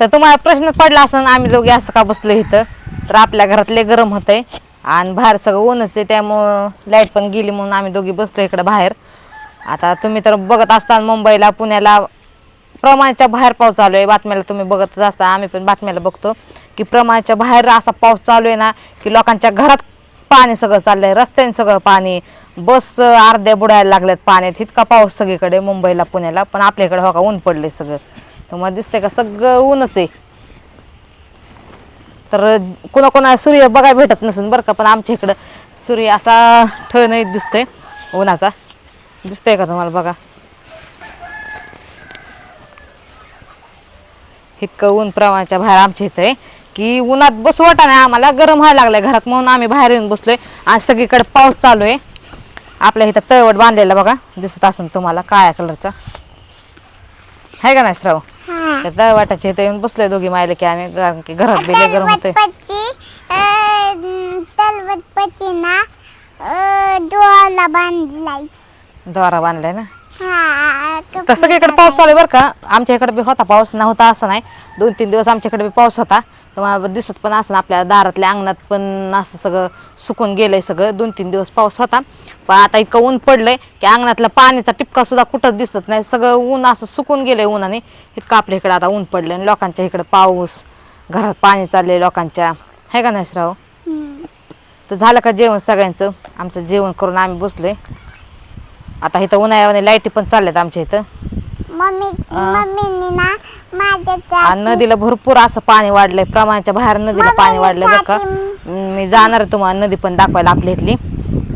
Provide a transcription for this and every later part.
तर तुम्हाला प्रश्न पडला असं आम्ही दोघे असं का बसलो इथं? तर आपल्या घरात लय गरम होतंय. आणि बाहेर सगळं ऊनच आहे त्यामुळं लाइट पण गेली म्हणून आम्ही दोघी बसलो इकडं बाहेर. आता तुम्ही तर बघत असताना मुंबईला पुण्याला. प्रमाणाच्या बाहेर पाऊस चालू आहे. बातम्याला तुम्ही बघतच असता आम्ही पण बातम्याला बघतो. की प्रमाणाच्या बाहेर असा पाऊस चालू आहे ना की लोकांच्या घरात पाणी सगळं चाललं आहे रस्त्याने सगळं पाणी. बस अर्ध्या बुडायला लागल्यात पाण्यात. इतका पाऊस सगळीकडे मुंबईला पुण्याला. पण आपल्याकडे हो का ऊन पडले सगळं. तुम्हाला दिसतंय का? सगळं ऊनच आहे. तर कोणा सूर्य बघायला भेटत नसेल बरं का पण आमच्या इकडं सूर्य असा ठळणीत दिसतोय उन्हाचा. दिसतंय का तुम्हाला बघा? इतकं ऊन प्रमाणाच्या बाहेर आमच्या इथं आहे की उन्हात बसू वाटा नाही आम्हाला गरम व्हायला लागलाय घरात म्हणून आम्ही बाहेर येऊन बसलोय आणि सगळीकडे पाऊस चालू आहे. आपल्या इथं तळवट बांधलेला बघा दिसत असेल तुम्हाला काळ्या कलरचा. आहे का नाही श्राव? त्या तळवाटाच्या इथं येऊन बसलोय दोघी मायले की आम्ही कारण की घरात बी लय गरम तलवटपची ना बांधलाय. द्वारा बांधलाय ना? तर सगळीकडे पाऊस चालू आहे बरं का. आमच्या इकडे बी होता पाऊस नव्हता असं नाही. दोन तीन दिवस आमच्याकडे बी पाऊस होता. तुम्हाला दिसत पण असं आपल्या दारातल्या अंगणात पण असं सगळं सुकून गेलंय सगळं. दोन तीन दिवस पाऊस होता. पण आता इतकं ऊन पडलंय की अंगणातला पाण्याचा टिपका सुद्धा कुठंच दिसत नाही. सगळं ऊन असं सुकून गेलंय उन्हाने. इतकं आपल्या इकडे आता ऊन पडलंय आणि लोकांच्या इकडे पाऊस. घरात पाणी चाललंय लोकांच्या. आहे का नाही श्राव तर झालं का जेवण सगळ्यांचं? आमचं जेवण करून आम्ही बसलोय. आता इथं उन्हाळ्यामध्ये लाईटी पण चालल्यात आमच्या इथं. मम्मी मम्मीने ना माझ्या आणि नदीला भरपूर असं पाणी वाढलंय. प्रमाणाच्या बाहेर नदीला पाणी वाढलंय बरं का. मी जाणार तुम्हाला नदी पण दाखवायला आपल्या इथली.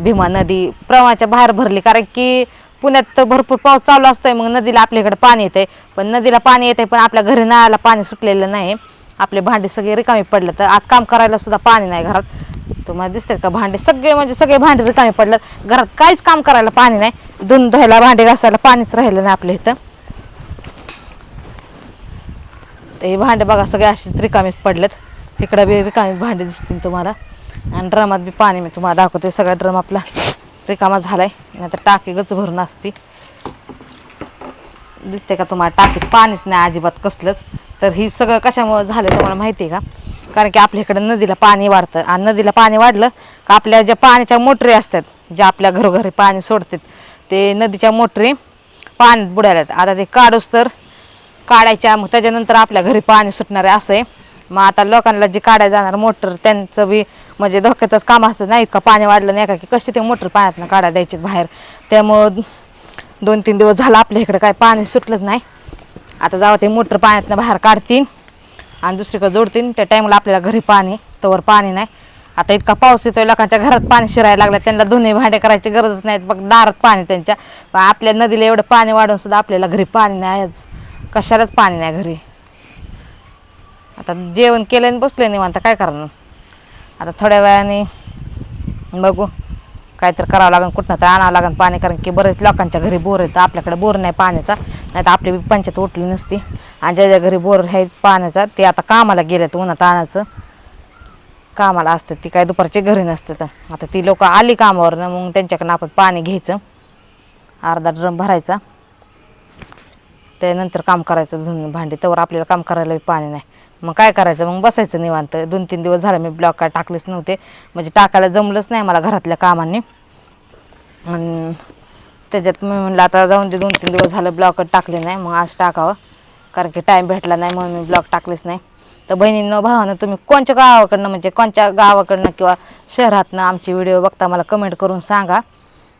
भीमा नदी प्रमाणाच्या बाहेर भरली. कारण की पुण्यात तर भरपूर पाऊस चालू असतोय. मग नदीला आपल्या इकडे पाणी येतंय. पण नदीला पाणी येतंय पण आपल्या घरी नळाला पाणी सुटलेलं नाही. आपले भांडे सगळे रिकामी पडले. तर आज काम करायला सुद्धा पाणी नाही घरात. तुम्हाला दिसतात का भांडे? सगळे म्हणजे सगळे भांडे रिकामे पडलं घरात काहीच काम करायला पाणी नाही. धुन धुवायला भांडे घासायला पाणीच राहिलं नाही आपल्या इथं. ते हे भांडे बघा सगळे असेच रिकामीच पडलेत. इकडं बी रिकामी भांडे दिसतील तुम्हाला. आणि ड्रमात बी पाणी मी तुम्हाला दाखवते. सगळा ड्रम आपला रिकामा झालाय. नाहीतर टाकी गच भरून असती. दिसते का तुम्हाला टाकीत पाणीच नाही अजिबात कसलंच. तर ही सगळं कशामुळं झालं तुम्हाला माहिती आहे का? कारण की आपल्या इकडं नदीला पाणी वाढतं. आणि नदीला पाणी वाढलं का आपल्या ज्या पाण्याच्या मोटरी असतात ज्या आपल्या घरोघरी पाणी सोडतात ते नदीच्या मोटरी पाण्यात बुडाल्यात. आता ते काढूस तर काढायच्या मग त्याच्यानंतर आपल्या घरी पाणी सुटणार आहे असं आहे मग आता लोकांना जे काढायला जाणार मोटर त्यांचं बी म्हणजे धोक्यातच काम असतं. नाही का पाणी वाढलं नाही का की कशी ते मोटर पाण्यातनं काढा द्यायचे बाहेर? त्यामुळं दोन तीन दिवस झालं आपल्या इकडं काय पाणी सुटलंच नाही. आता जावं ते मोटर पाण्यातनं बाहेर काढतील. आणि दुसरीकडे जोडतील त्या टाईमला आपल्याला घरी पाणी तोवर पाणी नाही. आता इतका पाऊस येतोय लोकांच्या घरात पाणी शिरायला लागलं त्यांना दोन्ही भांडे करायची गरजच नाही. बघ दारात पाणी त्यांच्या. आपल्या नदीला एवढं पाणी वाढून सुद्धा आपल्याला घरी पाणी नाही आज. कशालाच पाणी नाही घरी. आता जेवण केलं आणि बसलोय निवांत. काय करणार? आता थोड्या वेळाने बघू. काहीतरी करावं लागेल कुठनं तर आणावं लागेल पाणी कारण की बरेच लोकांच्या घरी बोर येतं आपल्याकडे बोर नाही पाण्याचा. नाही तर आपली पंचायत उठली नसती. आणि ज्या ज्या घरी बोर आहे पाण्याचा ते आता कामाला गेलेत उन्हात आणायचं. कामाला असतात ती काय दुपारची घरी नसतात. आता ती लोक आली कामावर मग त्यांच्याकडनं आपण पाणी घ्यायचं. अर्धा ड्रम भरायचा. त्यानंतर काम करायचं धुन भांडी. तर आपल्याला काम करायला पाणी नाही. मग काय करायचं? मग बसायचं निवांत. दोन तीन दिवस झाले मी ब्लॉक काय टाकलेच नव्हते. म्हणजे टाकायला जमलंच नाही मला घरातल्या कामांनी. आणि त्याच्यात मी म्हणलं आता जाऊन ते दोन तीन दिवस झालं ब्लॉक टाकले नाही मग आज टाकावं. कारण की टाईम भेटला नाही म्हणून मी ब्लॉक टाकलेच नाही. तर बहिणींनो भावानं तुम्ही कोणत्या गावाकडनं म्हणजे कोणत्या गावाकडनं किंवा शहरातनं आमची व्हिडिओ बघता मला कमेंट करून सांगा.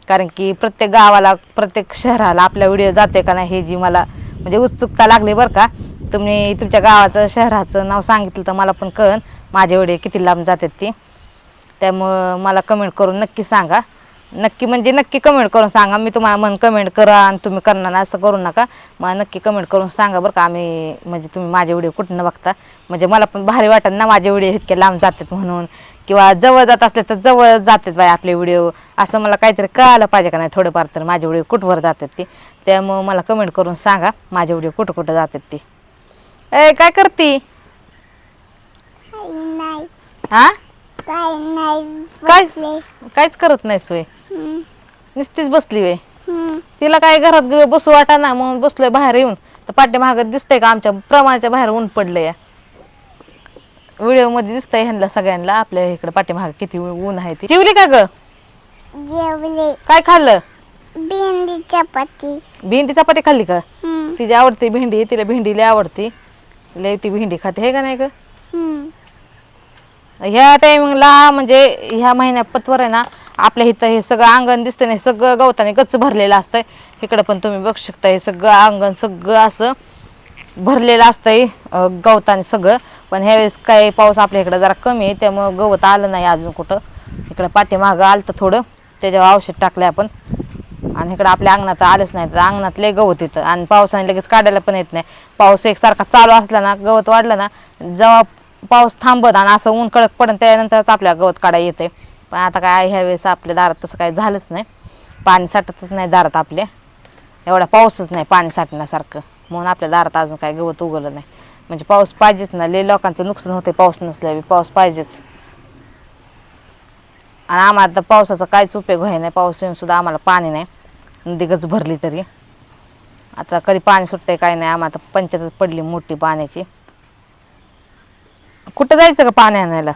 कारण की प्रत्येक गावाला प्रत्येक शहराला आपला व्हिडिओ जाते का नाही हे जी मला म्हणजे उत्सुकता लागली बरं का. तुम्ही तुमच्या गावाचं शहराचं नाव सांगितलं तर मला पण कळन माझे व्हिडिओ किती लांब जातात ती. त्यामुळं मला कमेंट करून नक्की सांगा. नक्की म्हणजे नक्की कमेंट करून सांगा. मी तुम्हाला म्हण कमेंट करा आणि तुम्ही करणार असं करू नका. मला नक्की कमेंट करून सांगा बरं का. आम्ही म्हणजे तुम्ही माझे व्हिडिओ कुठं बघता? म्हणजे मला पण भारी वाटत ना माझे व्हिडिओ इतके लांब जातात म्हणून. किंवा जवळ जात असले तर जवळ जातात बाय आपले व्हिडिओ असं मला काहीतरी कळालं पाहिजे का नाही थोडंफार तर माझे व्हिडिओ कुठवर जातात ते. त्यामुळं मला कमेंट करून सांगा माझे व्हिडिओ कुठं कुठं जातात ते. ए काय करती? हा काय. काहीच करत नाही सोय. नुसतीच बसली वे हम्म. तिला काय घरात ग- बसू वाटा ना म्हणून बसलोय बाहेर येऊन. तर पाठीमागं दिसतंय का आमच्या प्रमाणाच्या बाहेर ऊन पडलंय. व्हिडिओमध्ये दिसतंय ह्यांना सगळ्यांना आपल्या इकडे पाठीमागं किती ऊन आहे ती. चिवली का ग? जेवले. काय खाल्लं? भेंडी चपाती. भेंडी चपाती खाल्ली का? हम्म. तिची आवडते भेंडी तिला भेंडी लय आवडते. लय ती भेंडी खाते हे का नाही ग? हम्म. ह्या टायमिंगला म्हणजे ह्या महिन्यात पतवर आहे ना आपल्या इथं हे सगळं अंगण दिसतं नाही हे सगळं गवताने गच्च भरलेलं असतंय. इकडं पण तुम्ही बघू शकता हे सगळं अंगण सगळं असं भरलेलं असतंय गवताने सगळं. पण ह्यावेळेस काय पाऊस आपल्या इकडं जरा कमी आहे त्यामुळं गवत आलं नाही अजून कुठं. इकडं पाठीमागं आलं तर थोडं त्याच्यावर औषध टाकलं आपण. आणि इकडं आपल्या अंगणात आलंच नाही तर अंगणातले गवत येतं. आणि पावसाने लगेच काढायला पण येत नाही. पाऊस एकसारखा चालू असला ना गवत वाढलं ना जेव्हा पाऊस थांबत आणि असं ऊन कडक पडन त्यानंतरच आपल्या गवत काढायला येते पण आता काय ह्या वेळेस आपल्या दारात तसं काही झालंच नाही. पाणी साठतच नाही दारात आपल्या. एवढा पाऊसच नाही पाणी साठण्यासारखं. म्हणून आपल्या दारात अजून काही गवत उगवलं नाही. म्हणजे पाऊस पाहिजेच ना. लय लोकांचं नुकसान होते पाऊस नसल्यावर पाऊस पाहिजेच. आणि आम्हाला तर पावसाचा काहीच उपयोग व्हाय नाही पाऊस येऊन सुद्धा आम्हाला पाणी नाही. नदी गच भरली तरी. आता कधी पाणी सुटतंय काय नाही. आम्हाला तर पंचायतच पडली मोठी पाण्याची. कुठं जायचं का पाणी आणायला?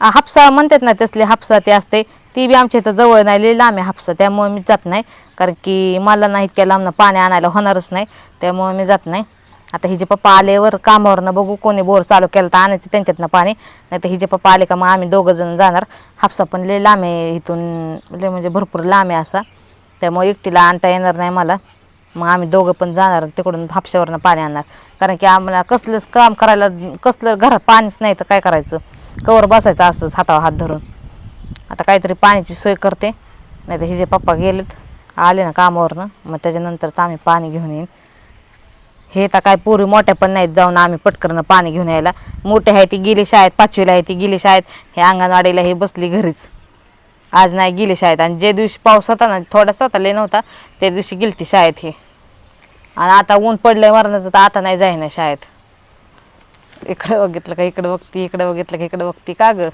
हापसा म्हणतात ना तसले हापसा ते असते. ती बी आमच्या इथं जवळ नाही लई लांब आहे हापसा त्यामुळे मी जात नाही. कारण की मला नाही इतक्या लांबनं पाणी आणायला होणारच नाही त्यामुळे मी जात नाही. आता हिचे पप्पा आल्यावर कामावरनं बघू कोणी बोर चालू केला तर आणायचं त्यांच्यातनं पाणी. नाही तर हिजे पप्पा आले का मग आम्ही दोघं जण जाणार. हापसा पण लई लांब आहे इथून लय म्हणजे भरपूर लांब आहे असा. त्यामुळे एकटीला आणता येणार नाही मला. मग आम्ही दोघं पण जाणार तिकडून हापशावरनं पाणी आणणार. कारण की आम्हाला कसलंच काम करायला कसलं घरात पाणीच नाही तर काय करायचं? कवर बसायचं असंच हातावर हात धरून. आता काहीतरी पाण्याची सोय करते. नाही तर हिजे पप्पा गेलेत आले ना कामावरनं मग त्याच्यानंतरच आम्ही पाणी घेऊन येईन. हे तर काय पोरी मोठ्या पण नाहीत जाऊन आम्ही पटकन पाणी घेऊन यायला. मोठे आहे ती गेली शाळेत पाचवीला आहे ती गेली शाळेत. हे अंगणवाडीला हे बसली घरीच. आज नाही गेली शाळेत. आणि जे दिवशी पाऊस होता ना थोडासा होता लय नव्हता त्या दिवशी गेली ती शाळेत हे. आणि आता ऊन पडलंय मरणाचं तर आता नाही जाईना शाळेत. इकडं बघितलं का इकडं बघती इकडं बघितलं का इकडं बघती. का ग?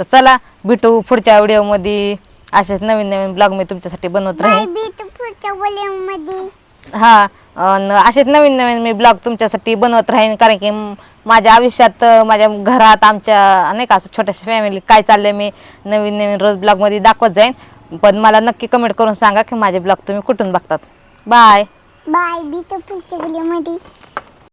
तर चला भेटू पुढच्या व्हिडिओमध्ये. असेच नवीन नवीन ब्लॉग मी तुमच्यासाठी बनवत राहीन. पुढच्या मध्ये हा अन असेच नवीन नवीन मी ब्लॉग तुमच्यासाठी बनवत राहीन. कारण की म- माझ्या आयुष्यात अं, माझ्या घरात आमच्या नाही का असं छोट्याशा फॅमिली काय चाललंय मी नवीन नवीन रोज ब्लॉगमध्ये दाखवत जाईन. पण मला नक्की कमेंट करून सांगा की माझे ब्लॉग तुम्ही कुठून बघतात. बाय बाय बी तू पुढच्या वॉल्यूममध्ये